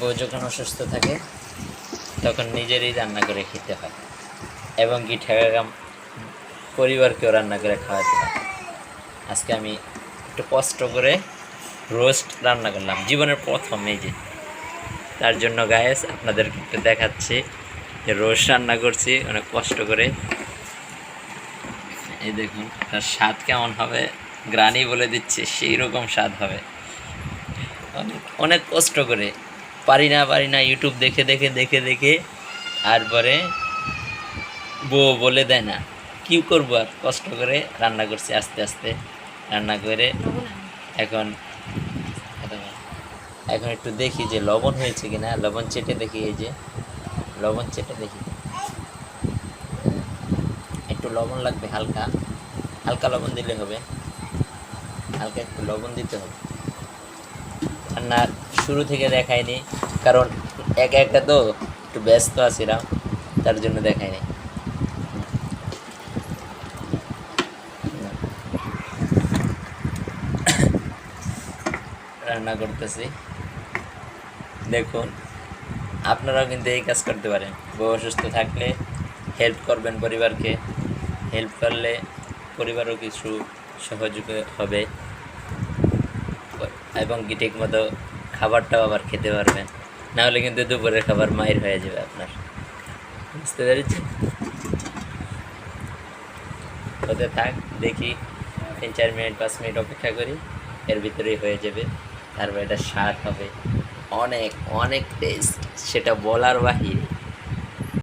বউ যখন অসুস্থ থাকে, তখন নিজেরই রান্না করে খেতে হয়। এবং কি ঠেকা পরিবারকেও রান্না করে খাওয়াতে হয়। আজকে আমি একটু কষ্ট করে রোস্ট রান্না করলাম। জীবনের প্রথম এই যে। তার জন্য গায়েস আপনাদেরকে একটু দেখাচ্ছি যে রোস্ট রান্না করছি, অনেক কষ্ট করে। এই দেখুন, তার স্বাদ কেমন হবে? গ্রানি বলে দিচ্ছে সেই রকম স্বাদ হবে। অনেক অনেক কষ্ট করে। পারি না পারি না ইউটিউব দেখে দেখে দেখে দেখে, তারপরে বউ বলে দেয় না। কি করব আর? কষ্ট করে রান্না করছি আস্তে আস্তে। রান্না করে এখন এখন একটু দেখি যে লবণ হয়েছে কিনা। লবণ চেটে দেখি এই যে। লবণ চেটে দেখি। একটু লবণ লাগবে হালকা। হালকা লবণ দিলে হবে। হালকা একটু লবণ দিতে হবে। রান্নার শুরু থেকে দেখায়নি, কারণ একা একটা তো একটু ব্যস্ত আছিলাম, তার জন্য দেখায়নি। রান্না করতেছি। দেখুন, আপনারাও কিন্তু এই কাজ করতে পারেন। বউ অসুস্থ থাকলে হেল্প করবেন পরিবারকে। হেল্প করলে পরিবারও কিছু সহযোগ হবে। এবং কি ঠিক মতো খাবারটাও আবার খেতে পারবেন। না হলে কিন্তু দুপুরের খাবার মায়ের হয়ে যাবে আপনার। বুঝতে পেরেছেন? হতে থাক, দেখি তিন, চার মিনিট, পাঁচ মিনিট অপেক্ষা করি। এর ভিতরেই হয়ে যাবে। তারপর এটা স্বাদ হবে। অনেক অনেক টেস্ট সেটা বলার বাহিরে।